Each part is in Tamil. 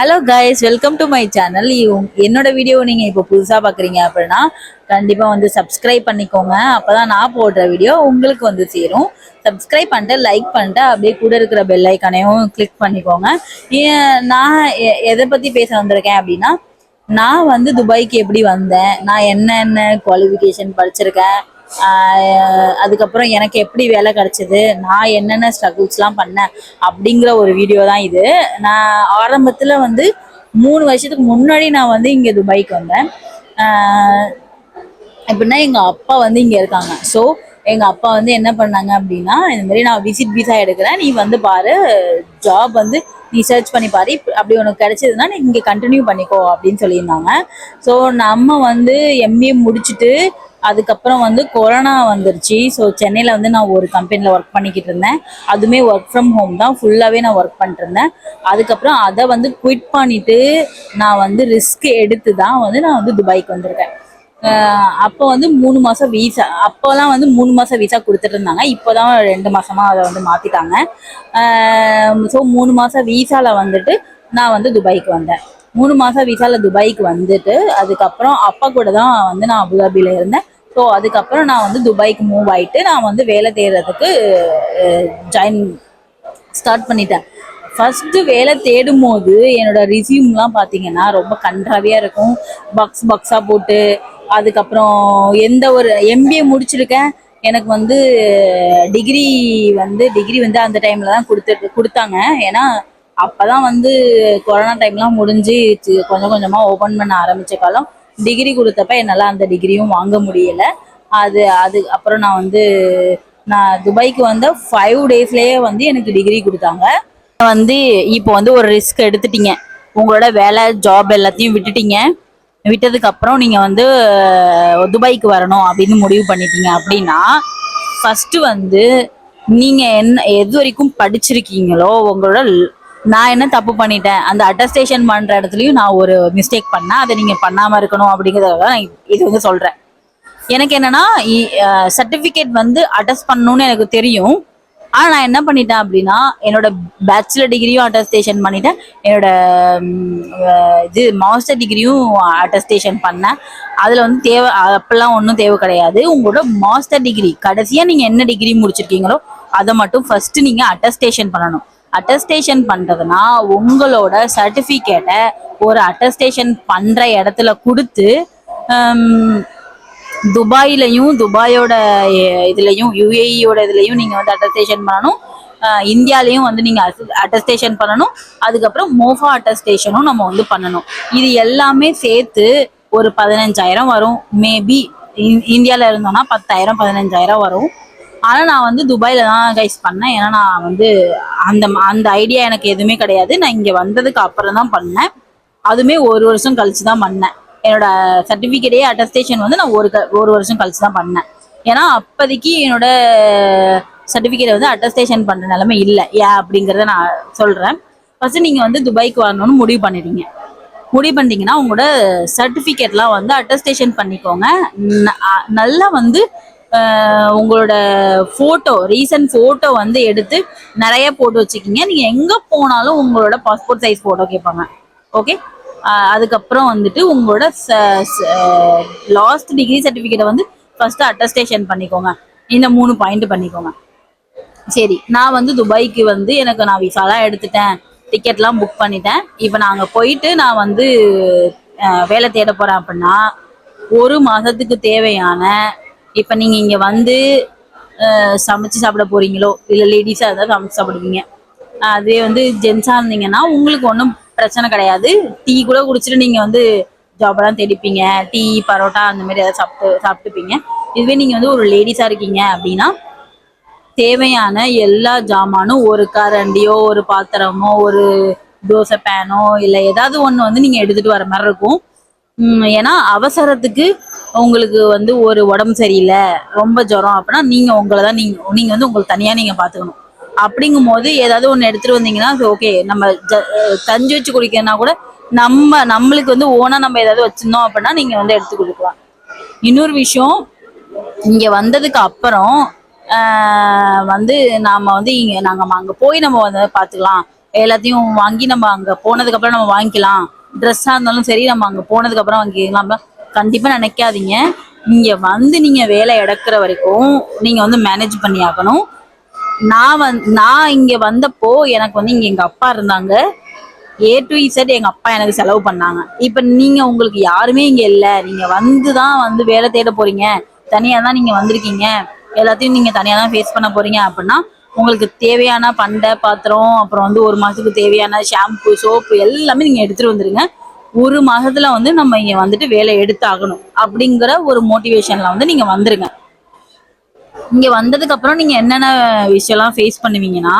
Hello guys welcome to my channel என்னோட வீடியோ நீங்கள் இப்போ புதுசாக பார்க்குறீங்க அப்படின்னா கண்டிப்பாக வந்து சப்ஸ்கிரைப் பண்ணிக்கோங்க. அப்போ தான் நான் போடுற வீடியோ உங்களுக்கு வந்து சேரும். சப்ஸ்கிரைப் பண்ணிட்டு லைக் பண்ணிட்டு அப்படியே கூட இருக்கிற பெல் ஐக்கானையும் கிளிக் பண்ணிக்கோங்க. நான் எ- எதை பற்றி பேச வந்திருக்கேன் அப்படின்னா நான் வந்து துபாய்க்கு எப்படி வந்தேன் நான் என்னென்ன குவாலிஃபிகேஷன் படிச்சிருக்கேன் அதுக்கப்புறம் எனக்கு எப்படி வேலை கிடைச்சது நான் என்னென்ன ஸ்ட்ரகிள்ஸ்லாம் பண்ணேன் அப்படிங்கிற ஒரு வீடியோ தான் இது. நான் ஆரம்பத்தில் வந்து மூணு வருஷத்துக்கு முன்னாடி நான் வந்து இங்கே துபாய்க்கு வந்தேன். ஆஹ் எப்படின்னா எங்கள் அப்பா வந்து இங்கே இருக்காங்க. ஸோ எங்கள் அப்பா வந்து என்ன பண்ணாங்க அப்படின்னா இந்த மாதிரி நான் விசிட் விசா எடுக்கிறேன் நீ வந்து பாரு ஜாப் வந்து நீ சர்ச் பண்ணி பாரு அப்படி உனக்கு கிடைச்சதுன்னா நீ இங்கே கண்டினியூ பண்ணிக்கோ அப்படின்னு சொல்லியிருந்தாங்க. ஸோ நம்ம வந்து எம்பிஏ முடிச்சுட்டு அதுக்கப்புறம் வந்து கொரோனா வந்துருச்சு. ஸோ சென்னையில் வந்து நான் ஒரு கம்பெனியில் ஒர்க் பண்ணிக்கிட்டு இருந்தேன். அதுவுமே ஒர்க் ஃப்ரம் ஹோம் தான். ஃபுல்லாகவே நான் ஒர்க் பண்ணிட்டு இருந்தேன். அதுக்கப்புறம் அதை வந்து குவிட் பண்ணிவிட்டு நான் வந்து ரிஸ்க் எடுத்து தான் வந்து நான் வந்து துபாய்க்கு வந்திருக்கேன். அப்போ வந்து மூணு மாதம் வீசா அப்போலாம் வந்து மூணு மாதம் வீசா கொடுத்துட்டு இருந்தாங்க இப்போதான் ரெண்டு மாதமாக அதை வந்து மாற்றிட்டாங்க ஸோ மூணு மாதம் வீசாவில் வந்துட்டு நான் வந்து துபாய்க்கு வந்தேன். மூணு மாதம் விசாவில் துபாய்க்கு வந்துட்டு அதுக்கப்புறம் அப்பா கூட தான் வந்து நான் அபுதாபியில் இருந்தேன். ஸோ அதுக்கப்புறம் நான் வந்து துபாய்க்கு மூவ் ஆகிட்டு நான் வந்து வேலை தேடுறதுக்கு ஜாயின் ஸ்டார்ட் பண்ணிட்டேன். ஃபஸ்ட்டு வேலை தேடும் போது என்னோட ரிசியூம்லாம் பார்த்தீங்கன்னா ரொம்ப கன்றாவியாக இருக்கும். பாக்ஸ் பாக்ஸாக போட்டு அதுக்கப்புறம் எந்த ஒரு எம்பிஏ முடிச்சிருக்கேன். எனக்கு வந்து டிகிரி வந்து டிகிரி வந்து அந்த டைமில் தான் கொடுத்து கொடுத்தாங்க. ஏன்னா அப்பதான் வந்து கொரோனா டைம்லாம் முடிஞ்சு கொஞ்சம் கொஞ்சமாக ஓப்பன் பண்ண ஆரம்பிச்ச காலம். டிகிரி கொடுத்தப்ப என்னால் அந்த டிகிரியும் வாங்க முடியல. அது அது அப்புறம் நான் வந்து நான் துபாய்க்கு வந்த ஃபைவ் டேஸ்லேயே வந்து எனக்கு டிகிரி கொடுத்தாங்க. வந்து இப்போ வந்து ஒரு ரிஸ்க் எடுத்துட்டீங்க. உங்களோட வேலை ஜாப் எல்லாத்தையும் விட்டுட்டீங்க. விட்டதுக்கு அப்புறம் நீங்க வந்து துபாய்க்கு வரணும் அப்படின்னு முடிவு பண்ணிட்டீங்க அப்படின்னா ஃபர்ஸ்ட் வந்து நீங்க என்ன எது வரைக்கும் படிச்சிருக்கீங்களோ உங்களோட நான் என்ன தப்பு பண்ணிட்டேன் அந்த அட்டஸ்டேஷன் பண்ற இடத்துலயும் நான் ஒரு மிஸ்டேக் பண்ணேன் அதை நீங்க பண்ணாம இருக்கணும் அப்படிங்கிறத இது வந்து சொல்றேன். எனக்கு என்னன்னா சர்டிபிகேட் வந்து அட்டஸ்ட் பண்ணணும்னு எனக்கு தெரியும். ஆனா நான் என்ன பண்ணிட்டேன் அப்படின்னா என்னோட பேச்சுலர் டிகிரியும் அட்டஸ்டேஷன் பண்ணிட்டேன். என்னோட இது மாஸ்டர் டிகிரியும் அட்டஸ்டேஷன் பண்ணேன். அதுல வந்து தேவை அப்பெல்லாம் ஒன்றும் தேவை கிடையாது. உங்களோட மாஸ்டர் டிகிரி கடைசியா நீங்க என்ன டிகிரி முடிச்சிருக்கீங்களோ அதை மட்டும் ஃபர்ஸ்ட் நீங்க அட்டஸ்டேஷன் பண்ணணும். அட்டஸ்டேஷன் பண்றதுனா உங்களோட சர்டிஃபிகேட்டை ஒரு அட்டஸ்டேஷன் பண்ற இடத்துல கொடுத்து துபாயிலையும் துபாயோட இதுலையும் யுஏஇயோட இதுலையும் நீங்க வந்து அட்டஸ்டேஷன் பண்ணணும். இந்தியாலையும் வந்து நீங்க அட்டஸ்டேஷன் பண்ணணும். அதுக்கப்புறம் மோஃபா அட்டஸ்டேஷனும் நம்ம வந்து பண்ணணும். இது எல்லாமே சேர்த்து ஒரு பதினஞ்சாயிரம் வரும். மேபி இந்தியால இருந்தோம்னா பத்தாயிரம் பதினஞ்சாயிரம் வரும். ஆனா நான் வந்து துபாயில தான் கைஸ் பண்ணேன். ஏன்னா நான் வந்து அந்த அந்த ஐடியா எனக்கு எதுவுமே கிடையாது. நான் இங்க வந்ததுக்கு அப்புறம் தான் பண்ணேன். அதுவுமே ஒரு வருஷம் கழிச்சு தான் பண்ணேன். என்னோட சர்டிஃபிகேட்டே அட்டஸ்டேஷன் வந்து நான் ஒரு க- ஒரு வருஷம் கழிச்சு தான் பண்ணேன். ஏன்னா அப்போதைக்கு என்னோட சர்டிஃபிகேட் வந்து அட்டஸ்டேஷன் பண்ணுற நிலமை இல்லை. ஏன் அப்படிங்கிறத நான் சொல்கிறேன் ஃபஸ்ட்டு நீங்கள் வந்து துபாய்க்கு வரணும்னு முடிவு பண்ணிடுங்க முடிவு பண்ணிட்டீங்கன்னா உங்களோட சர்டிஃபிகேட்லாம் வந்து அட்டஸ்டேஷன் பண்ணிக்கோங்க. ந- நல்லா வந்து உங்களோட ஃபோட்டோ ரீசன்ட் ஃபோட்டோ வந்து எடுத்து நிறைய போட்டு வச்சுக்கிங்க. நீங்கள் எங்கே போனாலும் உங்களோட பாஸ்போர்ட் சைஸ் ஃபோட்டோ கேட்பாங்க. ஓகே அதுக்கப்புறம் வந்துட்டு உங்களோட லாஸ்ட் டிகிரி சர்டிஃபிகேட்டை வந்து ஃபர்ஸ்ட் அட்டஸ்டேஷன் பண்ணிக்கோங்க. இந்த மூணு பாயிண்ட் பண்ணிக்கோங்க. சரி நான் வந்து துபாய்க்கு வந்து எனக்கு நான் விசாலாம் எடுத்துட்டேன். டிக்கெட்லாம் புக் பண்ணிட்டேன். இப்போ நான் அங்கே போயிட்டு நான் வந்து வேலை தேட போகிறேன் அப்படின்னா ஒரு மாதத்துக்கு தேவையான இப்போ நீங்கள் இங்கே வந்து சமைச்சு சாப்பிட போறீங்களோ இல்லை லேடிஸாக இருந்தால் சமைச்சு சாப்பிடுவீங்க அதே வந்து ஜென்ஸாக இருந்தீங்கன்னா உங்களுக்கு ஒன்றும் பிரச்சனை கிடையாது. டீ கூட குடிச்சிட்டு நீங்கள் வந்து ஜாபெல்லாம் தேடிப்பீங்க. டீ பரோட்டா அந்த மாதிரி ஏதாவது சாப்பிட்டு சாப்பிட்டுப்பீங்க. இதுவே நீங்கள் வந்து ஒரு லேடிஸாக இருக்கீங்க அப்படின்னா தேவையான எல்லா ஜாமானும் ஒரு கரண்டியோ ஒரு பாத்திரமோ ஒரு தோசை பேனோ இல்லை ஏதாவது ஒன்று வந்து நீங்கள் எடுத்துட்டு வர மாதிரி இருக்கும். ஏன்னா அவசரத்துக்கு உங்களுக்கு வந்து ஒரு உடம்பு சரியில்லை ரொம்ப ஜுரம் அப்படின்னா நீங்கள் உங்களை தான் நீங்கள் நீங்கள் வந்து உங்களுக்கு தனியாக நீங்கள் பார்த்துக்கணும் அப்படிங்கும் போது ஏதாவது ஒன்று எடுத்துட்டு வந்தீங்கன்னா ஓகே நம்ம தஞ்சு வச்சு குடிக்கிறதுனா கூட நம்ம நம்மளுக்கு வந்து ஓனா நம்ம ஏதாவது வச்சிருந்தோம் அப்படின்னா நீங்கள் வந்து எடுத்து கொடுக்கலாம். இன்னொரு விஷயம் இங்க வந்ததுக்கு அப்புறம் வந்து நாம வந்து இங்க நாங்க அங்க போய் நம்ம வந்து பாத்துக்கலாம். எல்லாத்தையும் வாங்கி நம்ம அங்க போனதுக்கு அப்புறம் நம்ம வாங்கிக்கலாம். ட்ரெஸ்ஸா இருந்தாலும் சரி நம்ம அங்க போனதுக்கு அப்புறம் வாங்கிக்கலாம். கண்டிப்பா நினைக்காதீங்க. இங்க வந்து நீங்க வேலை எடுக்கிற வரைக்கும் நீங்க வந்து மேனேஜ் பண்ணி ஆகணும் நான் வந் நான் இங்கே வந்தப்போ எனக்கு வந்து இங்கே எங்கள் அப்பா இருந்தாங்க. ஏ டு இசட் எங்கள் அப்பா எனக்கு செலவு பண்ணாங்க. இப்போ நீங்கள் உங்களுக்கு யாருமே இங்கே இல்லை. நீங்கள் வந்து தான் வந்து வேலை தேட போகிறீங்க தனியாக தான் நீங்கள் வந்திருக்கீங்க. எல்லாத்தையும் நீங்கள் தனியாக தான் ஃபேஸ் பண்ண போகிறீங்க அப்படின்னா உங்களுக்கு தேவையான பண்டை பாத்திரம் அப்புறம் வந்து ஒரு மாதத்துக்கு தேவையான ஷாம்பு சோப்பு எல்லாமே நீங்கள் எடுத்துகிட்டு வந்துடுங்க ஒரு மாதத்தில் வந்து நம்ம இங்கே வந்துட்டு வேலை எடுத்தாகணும். அப்படிங்கிற ஒரு மோட்டிவேஷனில் வந்து நீங்கள் வந்துருங்க. இங்க வந்ததுக்கு அப்புறம் நீங்க என்னென்ன விஷயம்லாம் ஃபேஸ் பண்ணுவீங்கன்னா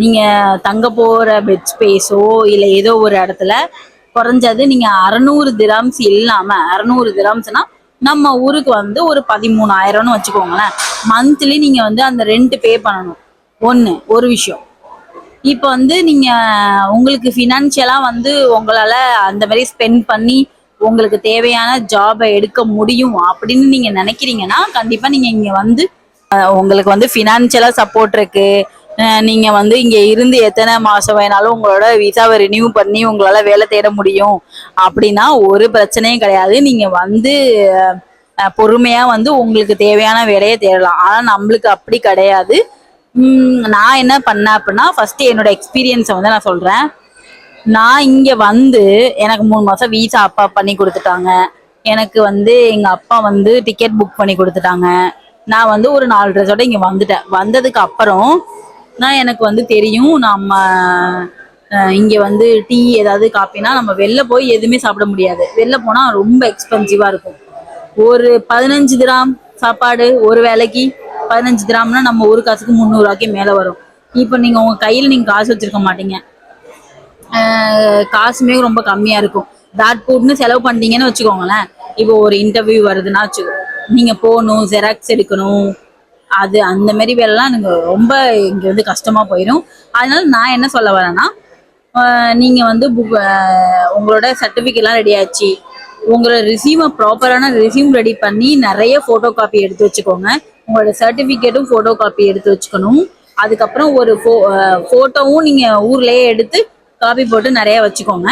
நீங்க தங்க போற பெட் ஸ்பேஸோ இல்ல ஏதோ ஒரு இடத்துல குறைஞ்சது நீங்க அறநூறு திராம்ஸ் இல்லாம அறநூறு திராம்ஸ்னா நம்ம ஊருக்கு வந்து ஒரு பதிமூணாயிரம்னு வச்சுக்கோங்களேன். மந்த்லி நீங்க வந்து அந்த ரெண்ட் பே பண்ணணும். ஒண்ணு ஒரு விஷயம். இப்போ வந்து நீங்க உங்களுக்கு ஃபினான்ஷியலா வந்து உங்களால அந்த மாதிரி ஸ்பெண்ட் பண்ணி உங்களுக்கு தேவையான ஜாபை எடுக்க முடியும் அப்படின்னு நீங்க நினைக்கிறீங்கன்னா கண்டிப்பா நீங்க இங்க வந்து உங்களுக்கு வந்து ஃபினான்ஷியலா சப்போர்ட் இருக்கு. நீங்க வந்து இங்க இருந்து எத்தனை மாசம் வேணாலும் உங்களோட விசாவை ரினியூ பண்ணி உங்களால வேலை தேட முடியும். அப்படின்னா ஒரு பிரச்சனையும் கிடையாது. நீங்க வந்து பொறுமையா வந்து உங்களுக்கு தேவையான வேலையை தேடலாம். ஆனா நம்மளுக்கு அப்படி கிடையாது. நான் என்ன பண்ணேன் அப்படின்னா ஃபர்ஸ்ட் என்னோட எக்ஸ்பீரியன்ஸை வந்து நான் சொல்றேன். நான் இங்க வந்து எனக்கு மூணு மாசம் வீசா அப்பா பண்ணி கொடுத்துட்டாங்க. எனக்கு வந்து எங்க அப்பா வந்து டிக்கெட் புக் பண்ணி கொடுத்துட்டாங்க. நான் வந்து ஒரு நாலு ட்ரெஸ்ஸோட இங்க வந்துட்டேன். வந்ததுக்கு அப்புறம் நான் எனக்கு வந்து தெரியும் நம்ம இங்கே இங்க வந்து டீ ஏதாவது காப்பினா நம்ம வெளில போய் எதுவுமே சாப்பிட முடியாது. வெளில போனா ரொம்ப எக்ஸ்பென்சிவா இருக்கும். ஒரு பதினஞ்சு கிராம் சாப்பாடு ஒரு வேலைக்கு பதினஞ்சு கிராம்னா நம்ம ஒரு காசுக்கு முந்நூறுவாய்க்கு மேலே வரும். இப்போ நீங்கள் உங்கள் கையில் நீங்கள் காசு வச்சுருக்க மாட்டீங்க. காசுமே ரொம்ப கம்மியா இருக்கும். டாட் போட்னு செலவு பண்ணிட்டீங்கன்னு வச்சுக்கோங்களேன். இப்போ ஒரு இன்டர்வியூ வருதுன்னா வச்சுக்கோ நீங்க போகணும் ஜெராக்ஸ் எடுக்கணும் அது அந்த மாதிரி வேலைலாம் எனக்கு ரொம்ப இங்கே வந்து கஷ்டமாக போயிடும் அதனால நான் என்ன சொல்ல வரேன்னா நீங்கள் வந்து புக் உங்களோட சர்டிஃபிகேட்லாம் ரெடி ஆச்சு உங்களோட ரிசீமை ப்ராப்பரான ரெசியூம் ரெடி பண்ணி நிறைய ஃபோட்டோ காப்பி எடுத்து வச்சுக்கோங்க. உங்களோட சர்டிஃபிகேட்டும் ஃபோட்டோ காப்பி எடுத்து வச்சுக்கணும். அதுக்கப்புறம் ஒரு ஃபோ ஃபோட்டோவும் நீங்கள் ஊர்லேயே எடுத்து காப்பி போட்டு நிறைய வச்சுக்கோங்க.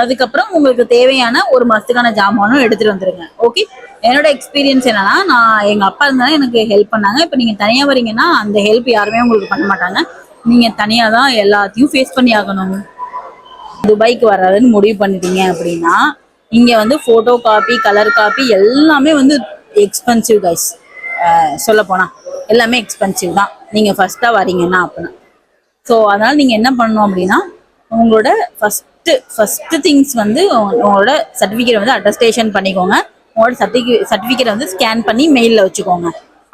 அதுக்கப்புறம் உங்களுக்கு தேவையான ஒரு மாதத்துக்கான ஜாமானும் எடுத்துட்டு வந்துருங்க. ஓகே என்னோட எக்ஸ்பீரியன்ஸ் என்னன்னா நான் எங்க அப்பா இருந்தாலும் எனக்கு ஹெல்ப் பண்ணாங்க. இப்போ நீங்க தனியா வரீங்கன்னா அந்த ஹெல்ப் யாருமே உங்களுக்கு பண்ண மாட்டாங்க. நீங்க தனியா தான் எல்லாத்தையும் ஃபேஸ் பண்ணி ஆகணும். துபாய்க்கு வர்றதுன்னு முடிவு பண்ணிட்டீங்க அப்படின்னா இங்க வந்து போட்டோ காப்பி கலர் காப்பி எல்லாமே வந்து எக்ஸ்பென்சிவ் கைஸ் சொல்ல போனா எல்லாமே எக்ஸ்பென்சிவ் தான். நீங்க ஃபர்ஸ்டா வரீங்கன்னா அப்படின்னா ஸோ அதனால நீங்க என்ன பண்ணணும் அப்படின்னா உங்களோட ஃபஸ்ட்டு ஃபஸ்ட்டு திங்ஸ் வந்து உங்களோட சர்டிஃபிகேட் வந்து அட்டஸ்டேஷன் பண்ணிக்கோங்க. உங்களோட சர்டிஃபிகேட் சர்டிஃபிகேட் வந்து ஸ்கேன் பண்ணி மெயிலில் வச்சுக்கோங்க.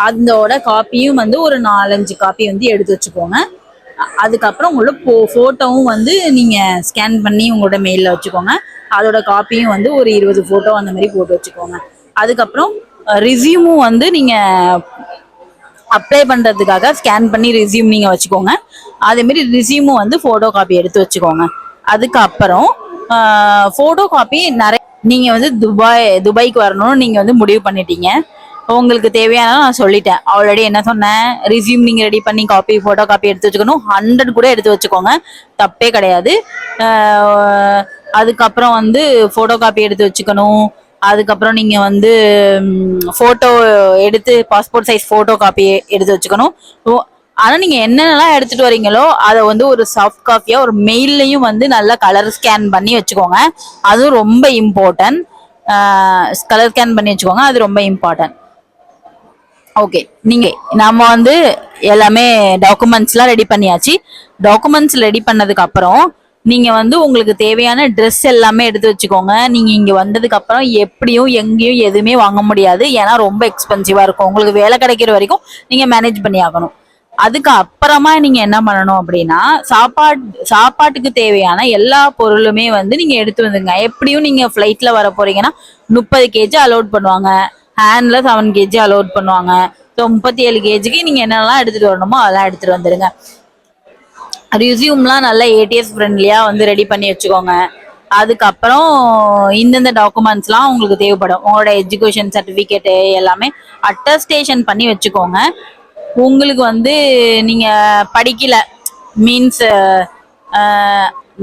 அதோட காப்பியும் வந்து ஒரு நாலஞ்சு காப்பி வந்து எடுத்து வச்சுக்கோங்க. அதுக்கப்புறம் உங்களோட போ ஃபோட்டோவும் வந்து நீங்கள் ஸ்கேன் பண்ணி உங்களோட மெயிலில் வச்சுக்கோங்க. அதோட காப்பியும் வந்து ஒரு இருபது ஃபோட்டோ அந்த மாதிரி போட்டு வச்சுக்கோங்க. அதுக்கப்புறம் ரிசியூமும் வந்து நீங்கள் அப்ளை பண்ணுறதுக்காக ஸ்கேன் பண்ணி ரிசியூம் நீங்கள் வச்சுக்கோங்க. அதேமாரி ரிசியூமும் வந்து ஃபோட்டோ காப்பி எடுத்து வச்சுக்கோங்க. அதுக்கப்புறம் ஃபோட்டோ காப்பி நிறைய நீங்கள் வந்து துபாய் துபாய்க்கு வரணும்னு நீங்கள் வந்து முடிவு பண்ணிட்டீங்க. உங்களுக்கு தேவையான நான் சொல்லிட்டேன். ஆல்ரெடி என்ன சொன்னேன்? ரிசியூம் நீங்கள் ரெடி பண்ணி காப்பி ஃபோட்டோ காப்பி எடுத்து வச்சுக்கணும். ஹண்ட்ரட் கூட எடுத்து வச்சுக்கோங்க. தப்பே கிடையாது. அதுக்கப்புறம் வந்து ஃபோட்டோ காப்பி எடுத்து வச்சுக்கணும். அதுக்கப்புறம் நீங்கள் வந்து ஃபோட்டோ எடுத்து பாஸ்போர்ட் சைஸ் ஃபோட்டோ காப்பி எடுத்து வச்சுக்கணும். ஆனா நீங்க என்னென்னலாம் எடுத்துட்டு வரீங்களோ அதை வந்து ஒரு சாஃப்ட் காஃபியா ஒரு மெயில்லையும் வந்து நல்லா கலர் ஸ்கேன் பண்ணி வச்சுக்கோங்க. அதுவும் ரொம்ப இம்பார்ட்டன்ட் கலர் ஸ்கேன் பண்ணி வச்சுக்கோங்க. அது ரொம்ப இம்பார்ட்டன்ட் ஓகே நீங்க நம்ம வந்து எல்லாமே டாக்குமெண்ட்ஸ்லாம் ரெடி பண்ணியாச்சு. டாக்குமெண்ட்ஸ் ரெடி பண்ணதுக்கு அப்புறம் நீங்க வந்து உங்களுக்கு தேவையான ட்ரெஸ் எல்லாமே எடுத்து வச்சுக்கோங்க. நீங்க இங்க வந்ததுக்கு அப்புறம் எப்படியும் எங்கேயும் எதுவுமே வாங்க முடியாது. ஏன்னா ரொம்ப எக்ஸ்பென்சிவா இருக்கும். உங்களுக்கு வேலை கிடைக்கிற வரைக்கும் நீங்க மேனேஜ் பண்ணி ஆகணும் அதுக்கு அப்புறமா நீங்க என்ன பண்ணணும் அப்படின்னா சாப்பாடு சாப்பாட்டுக்கு தேவையான எல்லா பொருளுமே வந்து நீங்க எடுத்து வந்துங்க எப்படியும் நீங்க ஃபிளைட்ல வர போறீங்கன்னா முப்பது கேஜி அலோட் பண்ணுவாங்க. ஹேண்ட்ல செவன் கேஜி அலோட் பண்ணுவாங்க. ஸோ முப்பத்தி ஏழு கேஜிக்கு நீங்க என்னெல்லாம் எடுத்துட்டு வரணுமோ அதெல்லாம் எடுத்துட்டு வந்துருங்க. ரிசியூம்லாம் நல்லா ஏடிஎஸ் ஃப்ரெண்ட்லியாக வந்து ரெடி பண்ணி வச்சுக்கோங்க. அதுக்கப்புறம் இந்தந்த டாக்குமெண்ட்ஸ்லாம் உங்களுக்கு தேவைப்படும். உங்களோட எஜுகேஷன் சர்டிஃபிகேட்டு எல்லாமே அட்டஸ்டேஷன் பண்ணி வச்சுக்கோங்க. உங்களுக்கு வந்து நீங்கள் படிக்கல. மீன்ஸ்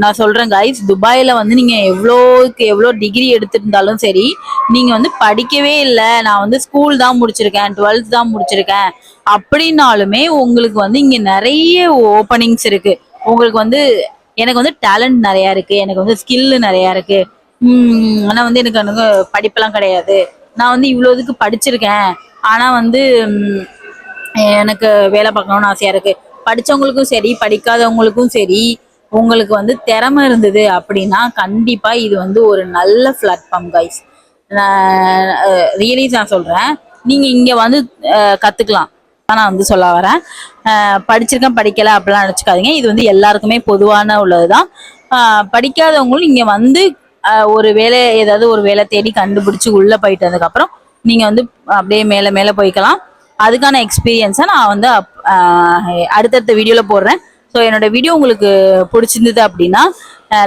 நான் சொல்றேன் கைஸ் துபாயில வந்து நீங்க எவ்வளோக்கு எவ்வளோ டிகிரி எடுத்திருந்தாலும் சரி நீங்க வந்து படிக்கவே இல்லை. நான் வந்து ஸ்கூல் தான் முடிச்சிருக்கேன் டுவெல்த் தான் முடிச்சிருக்கேன். அப்படின்னாலுமே உங்களுக்கு வந்து இங்க நிறைய ஓப்பனிங்ஸ் இருக்கு. உங்களுக்கு வந்து எனக்கு வந்து டேலண்ட் நிறையா இருக்கு. எனக்கு வந்து ஸ்கில்லு நிறையா இருக்கு. ஆனால் ஆனா வந்து எனக்கு எனக்கு படிப்பெல்லாம் கிடையாது. நான் வந்து இவ்வளோ இதுக்கு படிச்சிருக்கேன். ஆனா வந்து எனக்கு வேலை பார்க்கணும்னு ஆசையா இருக்கு. படிச்சவங்களுக்கும் சரி படிக்காதவங்களுக்கும் சரி உங்களுக்கு வந்து திறமை இருந்தது அப்படின்னா கண்டிப்பா இது வந்து ஒரு நல்ல பிளாட்ஃபார்ம் கைஸ் ரியலி நான் சொல்றேன். நீங்க இங்க வந்து கற்றுக்கலாம் கத்துக்கலாம். நான் வந்து சொல்ல வரேன். படிச்சிருக்கேன் படிக்கல அப்படிலாம் நினச்சிக்காதீங்க. இது வந்து எல்லாருக்குமே பொதுவான உள்ளதுதான். தான் படிக்காதவங்களும் இங்க வந்து ஒரு வேலை ஏதாவது ஒரு வேலை தேடி கண்டுபிடிச்சு உள்ள போயிட்டதுக்கு அப்புறம் நீங்க வந்து அப்படியே மேல மேல போய்க்கலாம். அதுக்கான எக்ஸ்பீரியன்ஸை நான் வந்து அப்- அடுத்தடுத்த வீடியோவில் போடுறேன். ஸோ என்னோட வீடியோ உங்களுக்கு பிடிச்சிருந்தது அப்படின்னா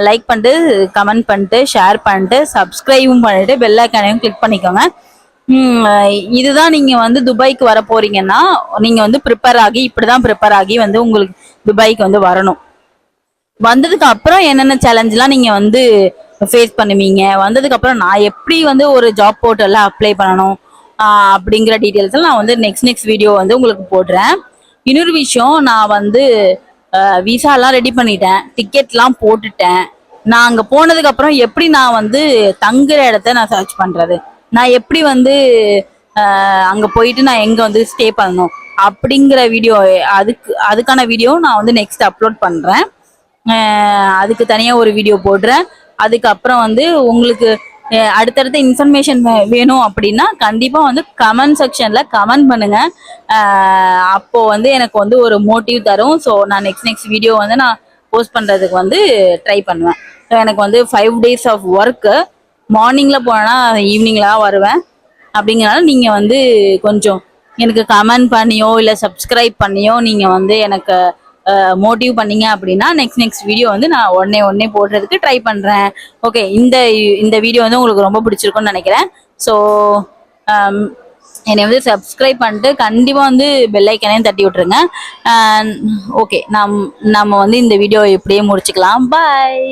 லைக் பண்ணிட்டு கமெண்ட் பண்ணிட்டு ஷேர் பண்ணிட்டு சப்ஸ்கிரைபும் பண்ணிட்டு பெல் ஐக்கானையும் கிளிக் பண்ணிக்கோங்க. இதுதான் நீங்கள் வந்து துபாய்க்கு வர போறீங்கன்னா நீங்கள் வந்து ப்ரிப்பேர் ஆகி இப்படி தான் ப்ரிப்பேர் ஆகி வந்து உங்களுக்கு துபாய்க்கு வந்து வரணும். வந்ததுக்கு அப்புறம் என்னென்ன சேலஞ்செலாம் நீங்கள் வந்து ஃபேஸ் பண்ணுவீங்க? வந்ததுக்கு அப்புறம் நான் எப்படி வந்து ஒரு ஜாப் போர்ட்டலில் அப்ளை பண்ணணும்? அப்படிங்கிற டீட்டெயில்ஸ் நான் வந்து நெக்ஸ்ட் நெக்ஸ்ட் வீடியோ வந்து உங்களுக்கு போடுறேன். இன்னொரு விஷயம் நான் வந்து விசாலாம் ரெடி பண்ணிட்டேன். டிக்கெட்லாம் போட்டுட்டேன். நான் அங்கே போனதுக்கப்புறம் எப்படி நான் வந்து தங்குற இடத்த நான் சர்ச் பண்ணுறது நான் எப்படி வந்து அங்கே போயிட்டு நான் எங்கே வந்து ஸ்டே பண்ணணும்? அப்படிங்கிற வீடியோ அதுக்கு அதுக்கான வீடியோ நான் வந்து நெக்ஸ்ட் அப்லோட் பண்ணுறேன் அதுக்கு தனியாக ஒரு வீடியோ போடுறேன். அதுக்கப்புறம் வந்து உங்களுக்கு அடுத்தடுத்த இன்ஃபர்மேஷன் வேணும் அப்படின்னா கண்டிப்பாக வந்து கமெண்ட் செக்ஷனில் கமெண்ட் பண்ணுங்கள் அப்போது வந்து எனக்கு வந்து ஒரு மோட்டிவ் தரும். ஸோ நான் நெக்ஸ்ட் நெக்ஸ்ட் வீடியோ வந்து நான் போஸ்ட் பண்ணுறதுக்கு வந்து ட்ரை பண்ணுவேன். ஸோ எனக்கு வந்து ஃபைவ் டேஸ் ஆஃப் ஒர்க்கு மார்னிங்கில் போனா ஈவினிங்ல வருவேன். அப்படிங்கிறனால நீங்கள் வந்து கொஞ்சம் எனக்கு கமெண்ட் பண்ணியோ இல்லை சப்ஸ்கிரைப் பண்ணியோ நீங்கள் வந்து எனக்கு மோட்டிவ் பண்ணீங்க அப்படின்னா நெக்ஸ்ட் நெக்ஸ்ட் வீடியோ வந்து நான் உடனே உடனே போடுறதுக்கு ட்ரை பண்ணுறேன் ஓகே இந்த இந்த வீடியோ வந்து உங்களுக்கு ரொம்ப பிடிச்சிருக்கும்னு நினைக்கிறேன். ஸோ um, என்னை வந்து சப்ஸ்கிரைப் பண்ணிட்டு கண்டிப்பாக வந்து பெல்லைக்கனையும் தட்டி விட்டுருங்க. ஓகே நம் நம்ம வந்து இந்த வீடியோ இப்படியே முடிச்சுக்கலாம். பாய்